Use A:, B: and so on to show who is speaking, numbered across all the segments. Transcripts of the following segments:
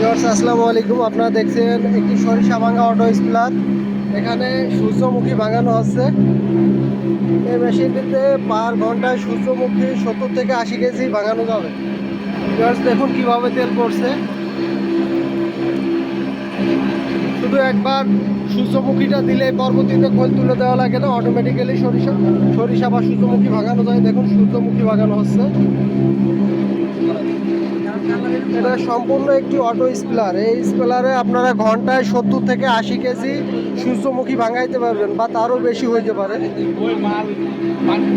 A: Viewers আসসালামু আলাইকুম। আপনারা দেখছেন একটি সরিষা ভাঙা অটো স্প্লার এখানে সূর্যমুখী ভাঙানো হচ্ছে। এই মেশিনটিতে পার ঘন্টায় সূর্যমুখী সত্তর থেকে আশি কেজি ভাঙানো যাবে। ভিউয়ার্স দেখুন কীভাবে তেল পড়ছে। শুধু একবার সূর্যমুখীটা দিলে পরবর্তীতে খোল তুলে দেওয়া লাগে না অটোমেটিক্যালি সরিষা সরিষা বা সূর্যমুখী ভাঙানো যায়। দেখুন সূর্যমুখী ভাঙানো হচ্ছে। এটা সম্পূর্ণ একটি অটো স্পিলার এই স্পিলারে আপনারা ঘন্টায় সত্তর থেকে আশি কেজি সূর্যমুখী ভাঙাইতে পারবেন বা তারও বেশি হইতে পারে।
B: পানি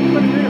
C: Gracias.